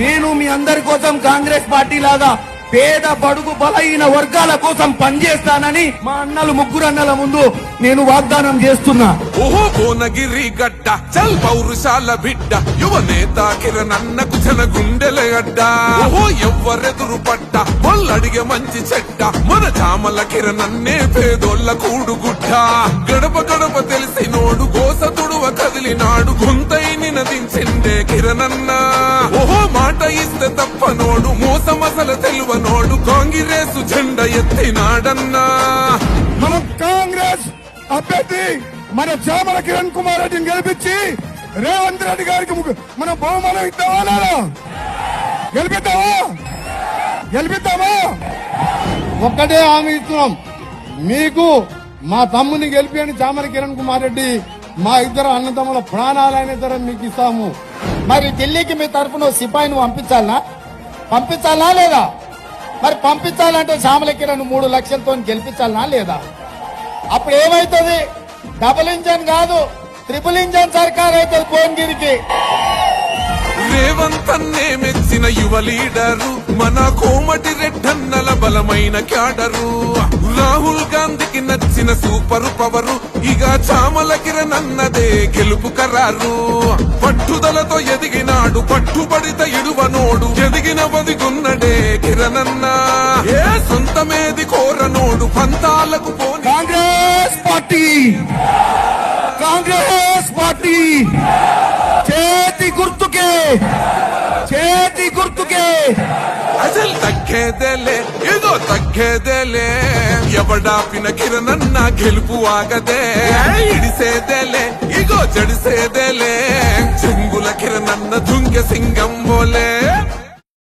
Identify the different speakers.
Speaker 1: నేను మీ అందరి కోసం కాంగ్రెస్ పార్టీ లాగా పేద బడుగు బలహీన వర్గాల కోసం పనిచేస్తానని మా అన్నలు ముగ్గురు అన్నల ముందు నేను వాగ్దానం చేస్తున్నా.
Speaker 2: ఓహో కోనగిరి గడ్డ చల్ పౌరుషాల బిడ్డ యువ నేత కిరణ్ అన్నకు జన గుండెల గడ్డ ఓహో ఎవ్వరెదురు పట్ట మొల్లడిగే మంచి చెడ్డ మన చామల కిరణ్ అన్నే పేదోళ్ళ కూడుగుడ్డ. గడప గడప తెలిసి నోడు గోస తుడువ కదిలినాడు గొంతై నినదించిండే కిరణ్ ఓహో తప్పనోడు మోసమసల తెలువ నోడు. జెండ ఎత్తినాడన్నా.
Speaker 1: మన కాంగ్రెస్ అభ్యర్థి మన చామల కిరణ్ కుమార్ రెడ్డిని గెలిపించి రేవంత్ రెడ్డి గారికి ముగ్గు- మనం బహుమానం ఇద్దామా నాన్న? గెలిపిద్దామా? గెలిపిద్దామా?
Speaker 3: ఒక్కటే హామీ ఇస్తున్నాం. మీకు మా తమ్ముని గెలిపి అని చామల కిరణ్ కుమార్ రెడ్డి. మా ఇద్దరు అన్నదమ్ముల ప్రాణాలైన ఇద్దరు మీకు ఇస్తాము.
Speaker 4: మరి ఢిల్లీకి మీ తరఫున సిపాయిని పంపించాలనా? పంపించాలా లేదా? మరి పంపించాలంటే శ్యామల కిరణ్ మూడు లక్షలతో గెలిపించాలనా లేదా? అప్పుడు ఏమైతుంది? డబుల్ ఇంజన్ కాదు ట్రిపుల్ ఇంజన్ సర్కార్ అవుతుంది భువనగిరికి
Speaker 2: రేవంత్ అన్నే మెచ్చిన యువ లీడరు మన కోమటి రెడ్డన్నల బలమైన క్యాడరు. రాహుల్ గాంధీకి నచ్చిన సూపర్ పవరు. ఇక చామల కిరణ్ అన్నదే గెలుపు కరారు పట్టుదలతో ఎదిగినాడు పట్టుబడిత ఇడువనోడు ఎదిగిన బదిగున్నడే కిరణన్న ఏ సొంతమేది కోరనోడు పంతాలకు పోని.
Speaker 1: Congress party! Congress party! చేతి గుర్తుకే! చేతి గుర్తుకే.
Speaker 2: అసలు తగ్గేదేలే ఏదో తగ్గేదేలే. ఎవడాపిన కిరణన్న గెలుపు ఆగదే. ఇడిసేదేలే ఇగో జడిసేదేలే. చెంగుల కిరణన్న దుంగ సింగం బోలే.